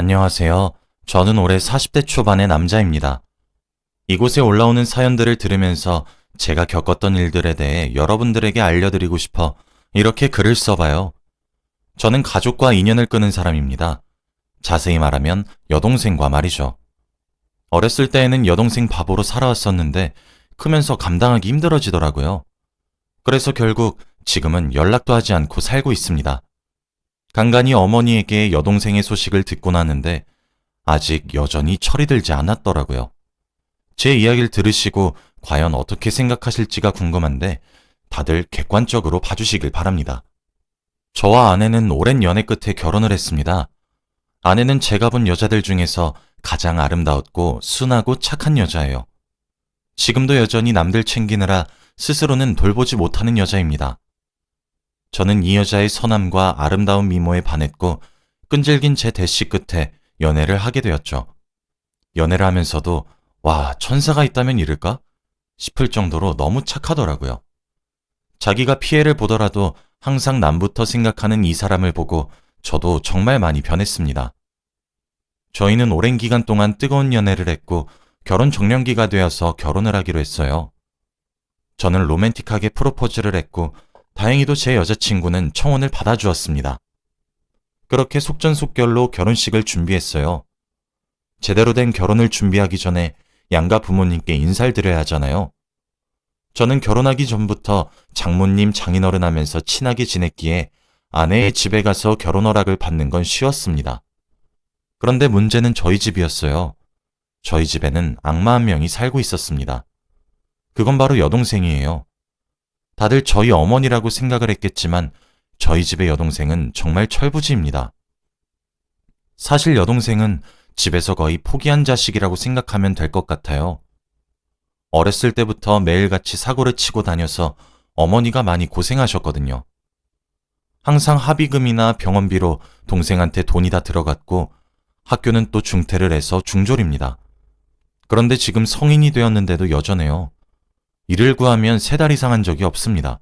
안녕하세요. 저는 올해 40대 초반의 남자입니다. 이곳에 올라오는 사연들을 들으면서 제가 겪었던 일들에 대해 여러분들에게 알려드리고 싶어 이렇게 글을 써봐요. 저는 가족과 인연을 끄는 사람입니다. 자세히 말하면 여동생과 말이죠. 어렸을 때에는 여동생 바보로 살아왔었는데 크면서 감당하기 힘들어지더라고요. 그래서 결국 지금은 연락도 하지 않고 살고 있습니다. 간간히 어머니에게 여동생의 소식을 듣곤 하는데 아직 여전히 철이 들지 않았더라고요. 제 이야기를 들으시고 과연 어떻게 생각하실지가 궁금한데 다들 객관적으로 봐주시길 바랍니다. 저와 아내는 오랜 연애 끝에 결혼을 했습니다. 아내는 제가 본 여자들 중에서 가장 아름다웠고 순하고 착한 여자예요. 지금도 여전히 남들 챙기느라 스스로는 돌보지 못하는 여자입니다. 저는 이 여자의 선함과 아름다운 미모에 반했고 끈질긴 제 대시 끝에 연애를 하게 되었죠. 연애를 하면서도 와, 천사가 있다면 이럴까? 싶을 정도로 너무 착하더라고요. 자기가 피해를 보더라도 항상 남부터 생각하는 이 사람을 보고 저도 정말 많이 변했습니다. 저희는 오랜 기간 동안 뜨거운 연애를 했고 결혼 정년기가 되어서 결혼을 하기로 했어요. 저는 로맨틱하게 프로포즈를 했고 다행히도 제 여자친구는 청혼을 받아주었습니다. 그렇게 속전속결로 결혼식을 준비했어요. 제대로 된 결혼을 준비하기 전에 양가 부모님께 인사를 드려야 하잖아요. 저는 결혼하기 전부터 장모님 장인어른 하면서 친하게 지냈기에 아내의 집에 가서 결혼 허락을 받는 건 쉬웠습니다. 그런데 문제는 저희 집이었어요. 저희 집에는 악마 한 명이 살고 있었습니다. 그건 바로 여동생이에요. 다들 저희 어머니라고 생각을 했겠지만 저희 집의 여동생은 정말 철부지입니다. 사실 여동생은 집에서 거의 포기한 자식이라고 생각하면 될 것 같아요. 어렸을 때부터 매일같이 사고를 치고 다녀서 어머니가 많이 고생하셨거든요. 항상 합의금이나 병원비로 동생한테 돈이 다 들어갔고 학교는 또 중퇴를 해서 중졸입니다. 그런데 지금 성인이 되었는데도 여전해요. 일을 구하면 세 달 이상 한 적이 없습니다.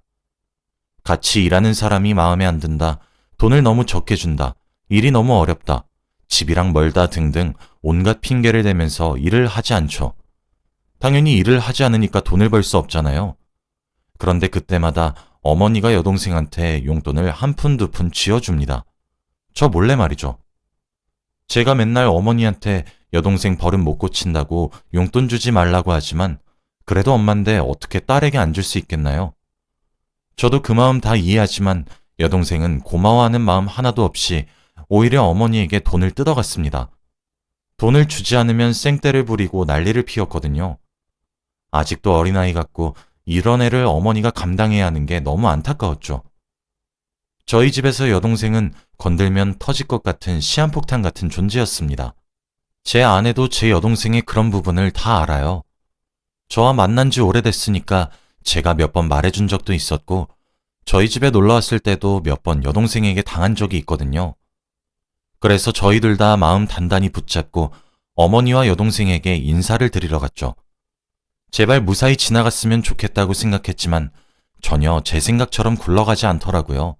같이 일하는 사람이 마음에 안 든다. 돈을 너무 적게 준다. 일이 너무 어렵다. 집이랑 멀다 등등 온갖 핑계를 대면서 일을 하지 않죠. 당연히 일을 하지 않으니까 돈을 벌 수 없잖아요. 그런데 그때마다 어머니가 여동생한테 용돈을 한 푼 두 푼 쥐어줍니다. 저 몰래 말이죠. 제가 맨날 어머니한테 여동생 버릇 못 고친다고 용돈 주지 말라고 하지만 그래도 엄만데 어떻게 딸에게 안 줄 수 있겠나요? 저도 그 마음 다 이해하지만 여동생은 고마워하는 마음 하나도 없이 오히려 어머니에게 돈을 뜯어갔습니다. 돈을 주지 않으면 생떼를 부리고 난리를 피웠거든요. 아직도 어린아이 같고 이런 애를 어머니가 감당해야 하는 게 너무 안타까웠죠. 저희 집에서 여동생은 건들면 터질 것 같은 시한폭탄 같은 존재였습니다. 제 아내도 제 여동생의 그런 부분을 다 알아요. 저와 만난 지 오래됐으니까 제가 몇 번 말해준 적도 있었고, 저희 집에 놀러 왔을 때도 몇 번 여동생에게 당한 적이 있거든요. 그래서 저희들 다 마음 단단히 붙잡고 어머니와 여동생에게 인사를 드리러 갔죠. 제발 무사히 지나갔으면 좋겠다고 생각했지만 전혀 제 생각처럼 굴러가지 않더라고요.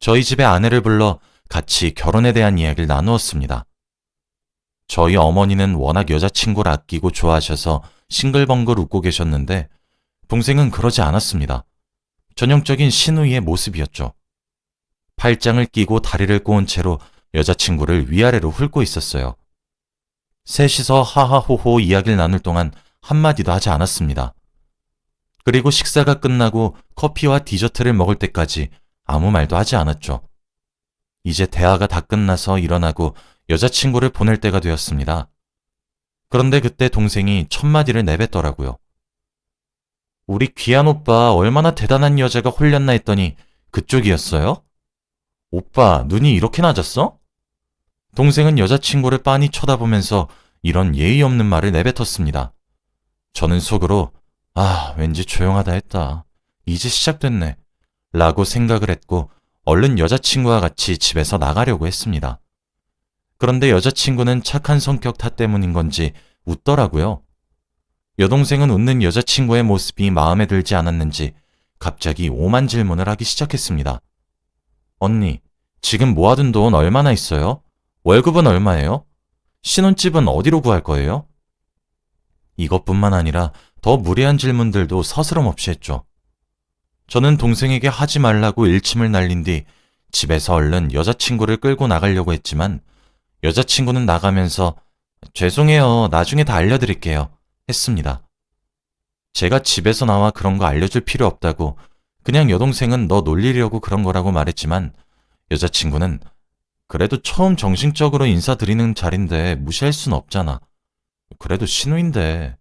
저희 집에 아내를 불러 같이 결혼에 대한 이야기를 나누었습니다. 저희 어머니는 워낙 여자친구를 아끼고 좋아하셔서 싱글벙글 웃고 계셨는데 동생은 그러지 않았습니다. 전형적인 신우이의 모습이었죠. 팔짱을 끼고 다리를 꼬은 채로 여자친구를 위아래로 훑고 있었어요. 셋이서 하하호호 이야기를 나눌 동안 한마디도 하지 않았습니다. 그리고 식사가 끝나고 커피와 디저트를 먹을 때까지 아무 말도 하지 않았죠. 이제 대화가 다 끝나서 일어나고 여자친구를 보낼 때가 되었습니다. 그런데 그때 동생이 첫마디를 내뱉더라고요. 우리 귀한 오빠 얼마나 대단한 여자가 홀렸나 했더니 그쪽이었어요? 오빠, 눈이 이렇게 낮았어? 동생은 여자친구를 빤히 쳐다보면서 이런 예의 없는 말을 내뱉었습니다. 저는 속으로, 아, 왠지 조용하다 했다. 이제 시작됐네. 라고 생각을 했고, 얼른 여자친구와 같이 집에서 나가려고 했습니다. 그런데 여자친구는 착한 성격 탓 때문인 건지 웃더라고요. 여동생은 웃는 여자친구의 모습이 마음에 들지 않았는지 갑자기 오만 질문을 하기 시작했습니다. 언니, 지금 모아둔 돈 얼마나 있어요? 월급은 얼마예요? 신혼집은 어디로 구할 거예요? 이것뿐만 아니라 더 무례한 질문들도 서스럼 없이 했죠. 저는 동생에게 하지 말라고 일침을 날린 뒤 집에서 얼른 여자친구를 끌고 나가려고 했지만 여자친구는 나가면서 죄송해요. 나중에 다 알려드릴게요. 했습니다. 제가 집에서 나와 그런 거 알려줄 필요 없다고 그냥 여동생은 너 놀리려고 그런 거라고 말했지만 여자친구는 그래도 처음 정식적으로 인사드리는 자리인데 무시할 순 없잖아. 그래도 신우인데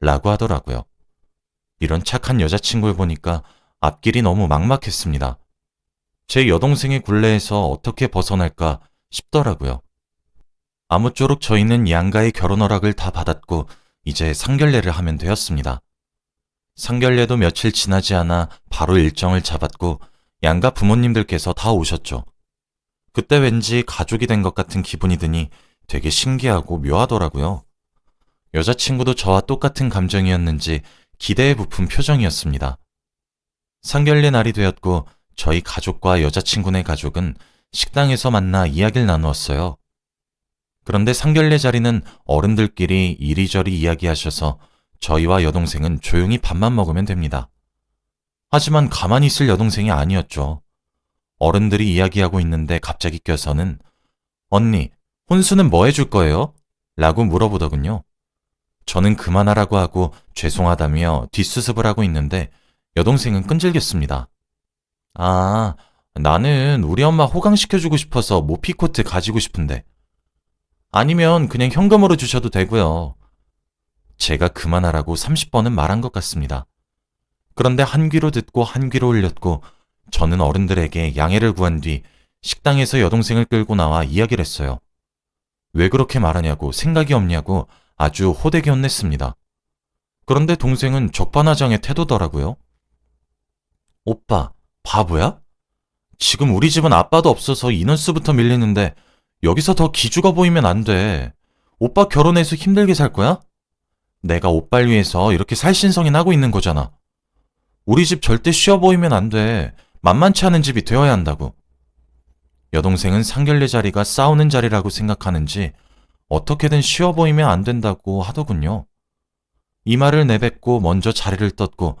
라고 하더라고요. 이런 착한 여자친구를 보니까 앞길이 너무 막막했습니다. 제 여동생의 굴레에서 어떻게 벗어날까 싶더라고요. 아무쪼록 저희는 양가의 결혼 허락을 다 받았고 이제 상견례를 하면 되었습니다. 상견례도 며칠 지나지 않아 바로 일정을 잡았고 양가 부모님들께서 다 오셨죠. 그때 왠지 가족이 된 것 같은 기분이 드니 되게 신기하고 묘하더라고요. 여자친구도 저와 똑같은 감정이었는지 기대에 부푼 표정이었습니다. 상견례 날이 되었고 저희 가족과 여자친구네 가족은 식당에서 만나 이야기를 나누었어요. 그런데 상견례 자리는 어른들끼리 이리저리 이야기하셔서 저희와 여동생은 조용히 밥만 먹으면 됩니다. 하지만 가만히 있을 여동생이 아니었죠. 어른들이 이야기하고 있는데 갑자기 껴서는 언니, 혼수는 뭐 해줄 거예요? 라고 물어보더군요. 저는 그만하라고 하고 죄송하다며 뒷수습을 하고 있는데 여동생은 끈질겼습니다. 아, 나는 우리 엄마 호강시켜주고 싶어서 모피코트 가지고 싶은데. 아니면 그냥 현금으로 주셔도 되고요. 제가 그만하라고 30번은 말한 것 같습니다. 그런데 한 귀로 듣고 한 귀로 울렸고 저는 어른들에게 양해를 구한 뒤 식당에서 여동생을 끌고 나와 이야기를 했어요. 왜 그렇게 말하냐고 생각이 없냐고 아주 호되게 혼냈습니다. 그런데 동생은 적반하장의 태도더라고요. 오빠, 바보야? 지금 우리 집은 아빠도 없어서 인원수부터 밀리는데 여기서 더 기죽어 보이면 안 돼. 오빠 결혼해서 힘들게 살 거야? 내가 오빠를 위해서 이렇게 살신성이 나고 있는 거잖아. 우리 집 절대 쉬어 보이면 안 돼. 만만치 않은 집이 되어야 한다고. 여동생은 상견례 자리가 싸우는 자리라고 생각하는지 어떻게든 쉬어 보이면 안 된다고 하더군요. 이 말을 내뱉고 먼저 자리를 떴고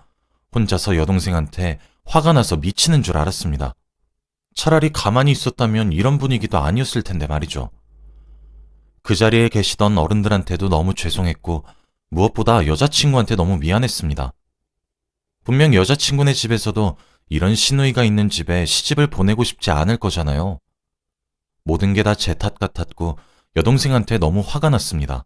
혼자서 여동생한테 화가 나서 미치는 줄 알았습니다. 차라리 가만히 있었다면 이런 분위기도 아니었을 텐데 말이죠. 그 자리에 계시던 어른들한테도 너무 죄송했고 무엇보다 여자친구한테 너무 미안했습니다. 분명 여자친구네 집에서도 이런 시누이가 있는 집에 시집을 보내고 싶지 않을 거잖아요. 모든 게 다 제 탓 같았고 여동생한테 너무 화가 났습니다.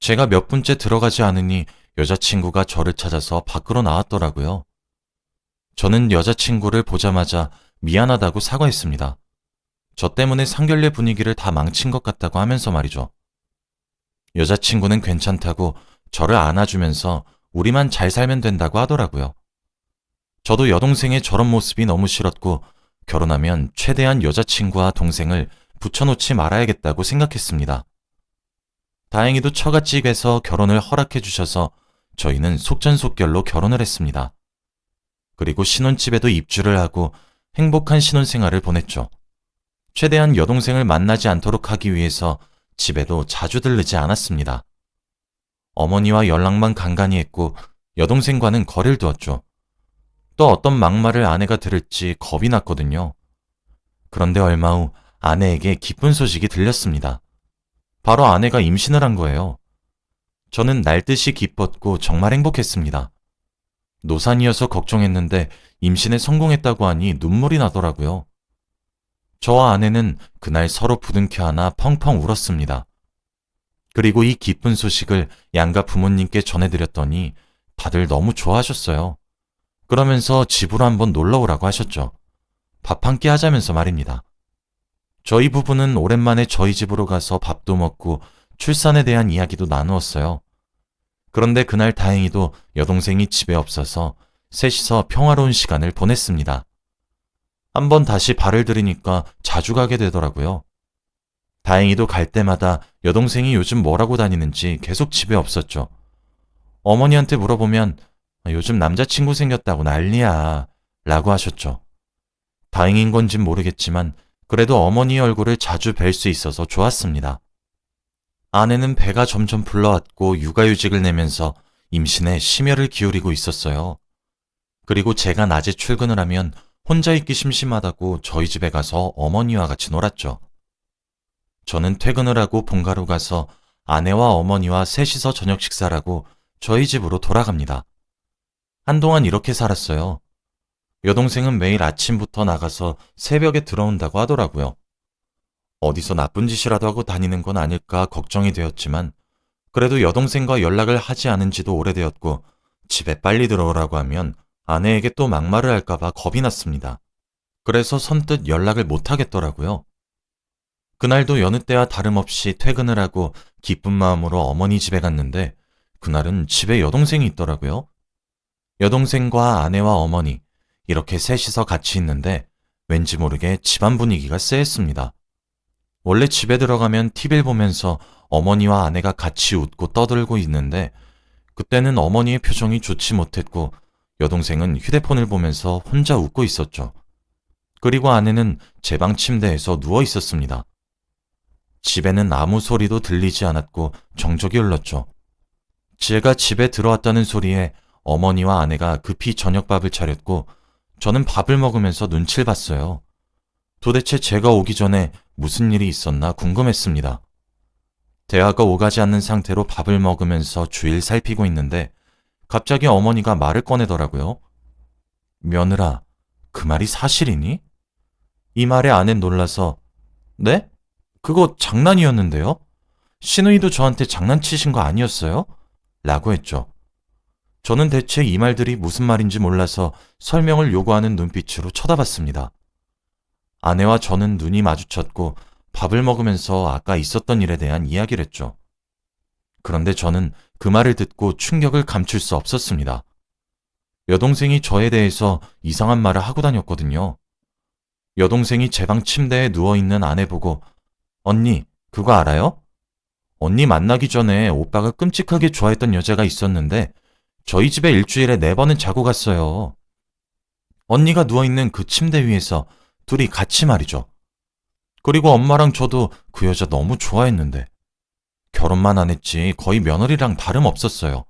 제가 몇 분째 들어가지 않으니 여자친구가 저를 찾아서 밖으로 나왔더라고요. 저는 여자친구를 보자마자 미안하다고 사과했습니다. 저 때문에 상견례 분위기를 다 망친 것 같다고 하면서 말이죠. 여자친구는 괜찮다고 저를 안아주면서 우리만 잘 살면 된다고 하더라고요. 저도 여동생의 저런 모습이 너무 싫었고 결혼하면 최대한 여자친구와 동생을 붙여놓지 말아야겠다고 생각했습니다. 다행히도 처갓집에서 결혼을 허락해 주셔서 저희는 속전속결로 결혼을 했습니다. 그리고 신혼집에도 입주를 하고 행복한 신혼생활을 보냈죠. 최대한 여동생을 만나지 않도록 하기 위해서 집에도 자주 들르지 않았습니다. 어머니와 연락만 간간히 했고 여동생과는 거리를 두었죠. 또 어떤 막말을 아내가 들을지 겁이 났거든요. 그런데 얼마 후 아내에게 기쁜 소식이 들렸습니다. 바로 아내가 임신을 한 거예요. 저는 날듯이 기뻤고 정말 행복했습니다. 노산이어서 걱정했는데 임신에 성공했다고 하니 눈물이 나더라고요. 저와 아내는 그날 서로 부둥켜 안아 펑펑 울었습니다. 그리고 이 기쁜 소식을 양가 부모님께 전해드렸더니 다들 너무 좋아하셨어요. 그러면서 집으로 한번 놀러 오라고 하셨죠. 밥 한 끼 하자면서 말입니다. 저희 부부는 오랜만에 저희 집으로 가서 밥도 먹고 출산에 대한 이야기도 나누었어요. 그런데 그날 다행히도 여동생이 집에 없어서 셋이서 평화로운 시간을 보냈습니다. 한번 다시 발을 들이니까 자주 가게 되더라고요. 다행히도 갈 때마다 여동생이 요즘 뭐라고 다니는지 계속 집에 없었죠. 어머니한테 물어보면 요즘 남자친구 생겼다고 난리야 라고 하셨죠. 다행인 건진 모르겠지만 그래도 어머니 얼굴을 자주 뵐 수 있어서 좋았습니다. 아내는 배가 점점 불러왔고 육아휴직을 내면서 임신에 심혈을 기울이고 있었어요. 그리고 제가 낮에 출근을 하면 혼자 있기 심심하다고 저희 집에 가서 어머니와 같이 놀았죠. 저는 퇴근을 하고 본가로 가서 아내와 어머니와 셋이서 저녁 식사라고 저희 집으로 돌아갑니다. 한동안 이렇게 살았어요. 여동생은 매일 아침부터 나가서 새벽에 들어온다고 하더라고요. 어디서 나쁜 짓이라도 하고 다니는 건 아닐까 걱정이 되었지만 그래도 여동생과 연락을 하지 않은 지도 오래되었고 집에 빨리 들어오라고 하면 아내에게 또 막말을 할까봐 겁이 났습니다. 그래서 선뜻 연락을 못 하겠더라고요. 그날도 여느 때와 다름없이 퇴근을 하고 기쁜 마음으로 어머니 집에 갔는데 그날은 집에 여동생이 있더라고요. 여동생과 아내와 어머니 이렇게 셋이서 같이 있는데 왠지 모르게 집안 분위기가 쎄했습니다. 원래 집에 들어가면 TV를 보면서 어머니와 아내가 같이 웃고 떠들고 있는데 그때는 어머니의 표정이 좋지 못했고 여동생은 휴대폰을 보면서 혼자 웃고 있었죠. 그리고 아내는 제 방 침대에서 누워 있었습니다. 집에는 아무 소리도 들리지 않았고 정적이 흘렀죠. 제가 집에 들어왔다는 소리에 어머니와 아내가 급히 저녁밥을 차렸고 저는 밥을 먹으면서 눈치를 봤어요. 도대체 제가 오기 전에 무슨 일이 있었나 궁금했습니다. 대화가 오가지 않는 상태로 밥을 먹으면서 주위를 살피고 있는데 갑자기 어머니가 말을 꺼내더라고요. 며느라, 그 말이 사실이니? 이 말에 아낸 놀라서 네? 그거 장난이었는데요? 신우이도 저한테 장난치신 거 아니었어요? 라고 했죠. 저는 대체 이 말들이 무슨 말인지 몰라서 설명을 요구하는 눈빛으로 쳐다봤습니다. 아내와 저는 눈이 마주쳤고 밥을 먹으면서 아까 있었던 일에 대한 이야기를 했죠. 그런데 저는 그 말을 듣고 충격을 감출 수 없었습니다. 여동생이 저에 대해서 이상한 말을 하고 다녔거든요. 여동생이 제 방 침대에 누워있는 아내 보고 언니, 그거 알아요? 언니 만나기 전에 오빠가 끔찍하게 좋아했던 여자가 있었는데 저희 집에 일주일에 네 번은 자고 갔어요. 언니가 누워있는 그 침대 위에서 둘이 같이 말이죠. 그리고 엄마랑 저도 그 여자 너무 좋아했는데 결혼만 안 했지 거의 며느리랑 다름 없었어요.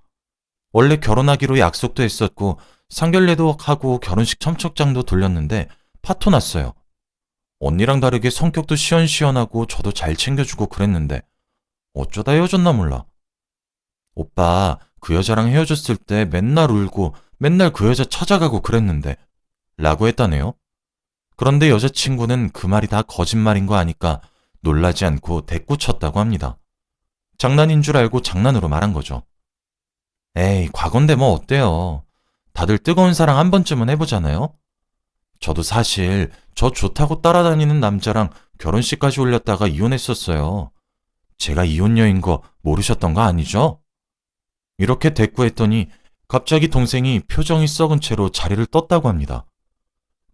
원래 결혼하기로 약속도 했었고 상견례도 하고 결혼식 첨척장도 돌렸는데 파토 났어요. 언니랑 다르게 성격도 시원시원하고 저도 잘 챙겨주고 그랬는데 어쩌다 헤어졌나 몰라. 오빠 그 여자랑 헤어졌을 때 맨날 울고 맨날 그 여자 찾아가고 그랬는데 라고 했다네요. 그런데 여자친구는 그 말이 다 거짓말인 거 아니까 놀라지 않고 대꾸 쳤다고 합니다. 장난인 줄 알고 장난으로 말한 거죠. 에이, 과건데 뭐 어때요. 다들 뜨거운 사랑 한 번쯤은 해보잖아요? 저도 사실 저 좋다고 따라다니는 남자랑 결혼식까지 올렸다가 이혼했었어요. 제가 이혼녀인 거 모르셨던 거 아니죠? 이렇게 대꾸했더니 갑자기 동생이 표정이 썩은 채로 자리를 떴다고 합니다.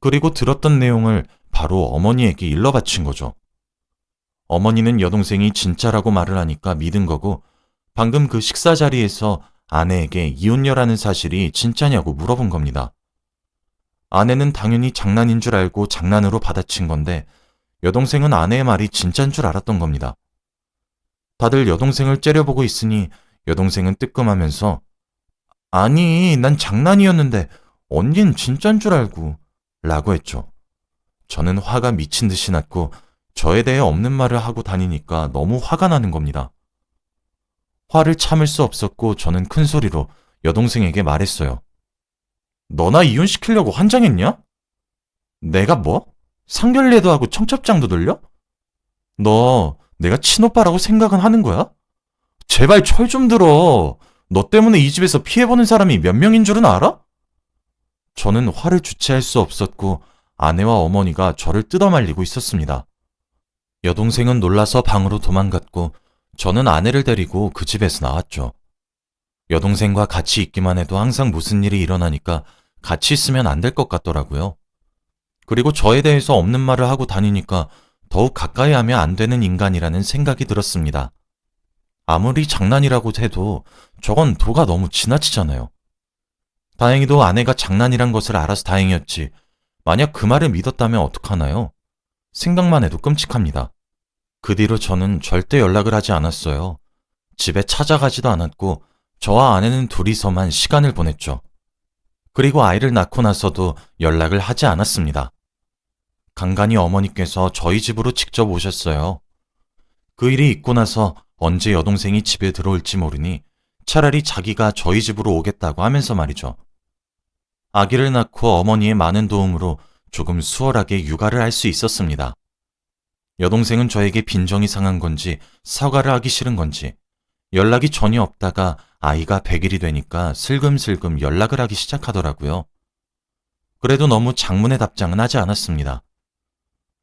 그리고 들었던 내용을 바로 어머니에게 일러 바친 거죠. 어머니는 여동생이 진짜라고 말을 하니까 믿은 거고 방금 그 식사 자리에서 아내에게 이혼녀라는 사실이 진짜냐고 물어본 겁니다. 아내는 당연히 장난인 줄 알고 장난으로 받아친 건데 여동생은 아내의 말이 진짠 줄 알았던 겁니다. 다들 여동생을 째려보고 있으니 여동생은 뜨끔하면서 아니, 난 장난이었는데 언닌 진짠 줄 알고 라고 했죠. 저는 화가 미친 듯이 났고 저에 대해 없는 말을 하고 다니니까 너무 화가 나는 겁니다. 화를 참을 수 없었고 저는 큰 소리로 여동생에게 말했어요. 너나 이혼시키려고 환장했냐? 내가 뭐? 상견례도 하고 청첩장도 돌려? 너 내가 친오빠라고 생각은 하는 거야? 제발 철 좀 들어. 너 때문에 이 집에서 피해보는 사람이 몇 명인 줄은 알아? 저는 화를 주체할 수 없었고 아내와 어머니가 저를 뜯어말리고 있었습니다. 여동생은 놀라서 방으로 도망갔고 저는 아내를 데리고 그 집에서 나왔죠. 여동생과 같이 있기만 해도 항상 무슨 일이 일어나니까 같이 있으면 안 될 것 같더라고요. 그리고 저에 대해서 없는 말을 하고 다니니까 더욱 가까이 하면 안 되는 인간이라는 생각이 들었습니다. 아무리 장난이라고 해도 저건 도가 너무 지나치잖아요. 다행히도 아내가 장난이란 것을 알아서 다행이었지. 만약 그 말을 믿었다면 어떡하나요? 생각만 해도 끔찍합니다. 그 뒤로 저는 절대 연락을 하지 않았어요. 집에 찾아가지도 않았고 저와 아내는 둘이서만 시간을 보냈죠. 그리고 아이를 낳고 나서도 연락을 하지 않았습니다. 간간히 어머니께서 저희 집으로 직접 오셨어요. 그 일이 있고 나서 언제 여동생이 집에 들어올지 모르니 차라리 자기가 저희 집으로 오겠다고 하면서 말이죠. 아기를 낳고 어머니의 많은 도움으로 조금 수월하게 육아를 할 수 있었습니다. 여동생은 저에게 빈정이 상한 건지 사과를 하기 싫은 건지 연락이 전혀 없다가 아이가 100일이 되니까 슬금슬금 연락을 하기 시작하더라고요. 그래도 너무 장문의 답장은 하지 않았습니다.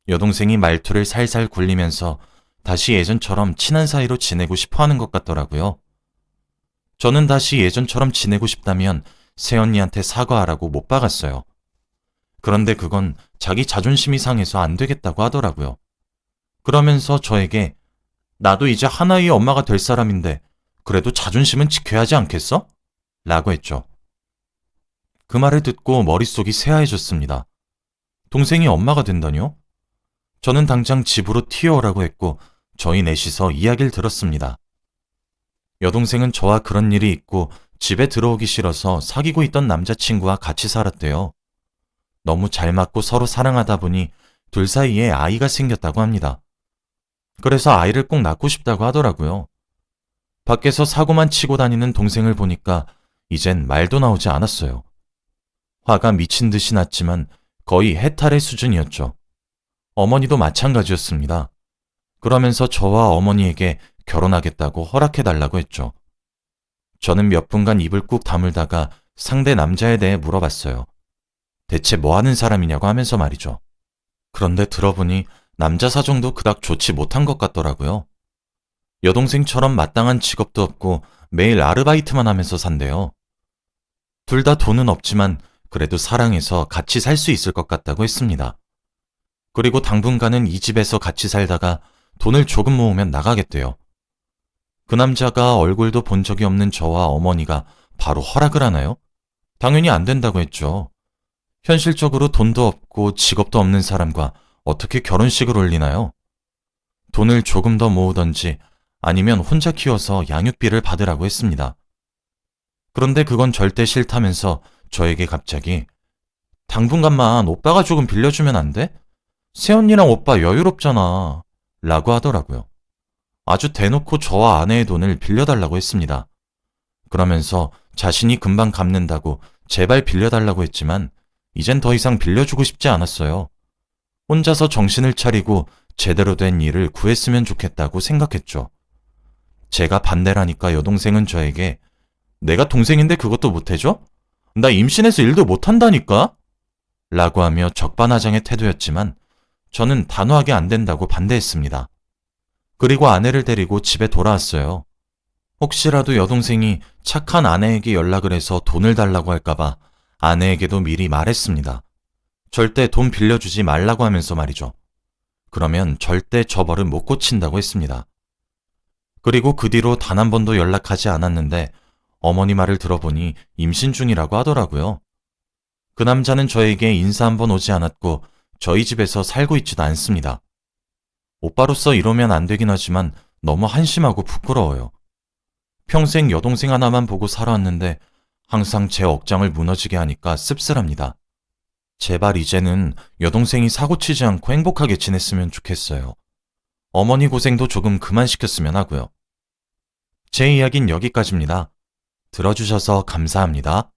여동생이 말투를 살살 굴리면서 다시 예전처럼 친한 사이로 지내고 싶어 하는 것 같더라고요. 저는 다시 예전처럼 지내고 싶다면 새언니한테 사과하라고 못 박았어요. 그런데 그건 자기 자존심이 상해서 안 되겠다고 하더라고요. 그러면서 저에게 나도 이제 하나의 엄마가 될 사람인데 그래도 자존심은 지켜야 하지 않겠어? 라고 했죠. 그 말을 듣고 머릿속이 새하얘졌습니다. 동생이 엄마가 된다뇨? 저는 당장 집으로 튀어오라고 했고 저희 넷이서 이야기를 들었습니다. 여동생은 저와 그런 일이 있고 집에 들어오기 싫어서 사귀고 있던 남자친구와 같이 살았대요. 너무 잘 맞고 서로 사랑하다 보니 둘 사이에 아이가 생겼다고 합니다. 그래서 아이를 꼭 낳고 싶다고 하더라고요. 밖에서 사고만 치고 다니는 동생을 보니까 이젠 말도 나오지 않았어요. 화가 미친 듯이 났지만 거의 해탈의 수준이었죠. 어머니도 마찬가지였습니다. 그러면서 저와 어머니에게 결혼하겠다고 허락해달라고 했죠. 저는 몇 분간 입을 꾹 다물다가 상대 남자에 대해 물어봤어요. 대체 뭐 하는 사람이냐고 하면서 말이죠. 그런데 들어보니 남자 사정도 그닥 좋지 못한 것 같더라고요. 여동생처럼 마땅한 직업도 없고 매일 아르바이트만 하면서 산대요. 둘 다 돈은 없지만 그래도 사랑해서 같이 살 수 있을 것 같다고 했습니다. 그리고 당분간은 이 집에서 같이 살다가 돈을 조금 모으면 나가겠대요. 그 남자가 얼굴도 본 적이 없는 저와 어머니가 바로 허락을 하나요? 당연히 안 된다고 했죠. 현실적으로 돈도 없고 직업도 없는 사람과 어떻게 결혼식을 올리나요? 돈을 조금 더 모으던지 아니면 혼자 키워서 양육비를 받으라고 했습니다. 그런데 그건 절대 싫다면서 저에게 갑자기 당분간만 오빠가 조금 빌려주면 안 돼? 새언니랑 오빠 여유롭잖아. 라고 하더라고요. 아주 대놓고 저와 아내의 돈을 빌려달라고 했습니다. 그러면서 자신이 금방 갚는다고 제발 빌려달라고 했지만 이젠 더 이상 빌려주고 싶지 않았어요. 혼자서 정신을 차리고 제대로 된 일을 구했으면 좋겠다고 생각했죠. 제가 반대라니까 여동생은 저에게 내가 동생인데 그것도 못해줘? 나 임신해서 일도 못한다니까? 라고 하며 적반하장의 태도였지만 저는 단호하게 안 된다고 반대했습니다. 그리고 아내를 데리고 집에 돌아왔어요. 혹시라도 여동생이 착한 아내에게 연락을 해서 돈을 달라고 할까봐 아내에게도 미리 말했습니다. 절대 돈 빌려주지 말라고 하면서 말이죠. 그러면 절대 저 버릇 못 고친다고 했습니다. 그리고 그 뒤로 단 한 번도 연락하지 않았는데 어머니 말을 들어보니 임신 중이라고 하더라고요. 그 남자는 저에게 인사 한 번 오지 않았고 저희 집에서 살고 있지도 않습니다. 오빠로서 이러면 안 되긴 하지만 너무 한심하고 부끄러워요. 평생 여동생 하나만 보고 살아왔는데 항상 제 억장을 무너지게 하니까 씁쓸합니다. 제발 이제는 여동생이 사고치지 않고 행복하게 지냈으면 좋겠어요. 어머니 고생도 조금 그만 시켰으면 하고요. 제 이야기는 여기까지입니다. 들어주셔서 감사합니다.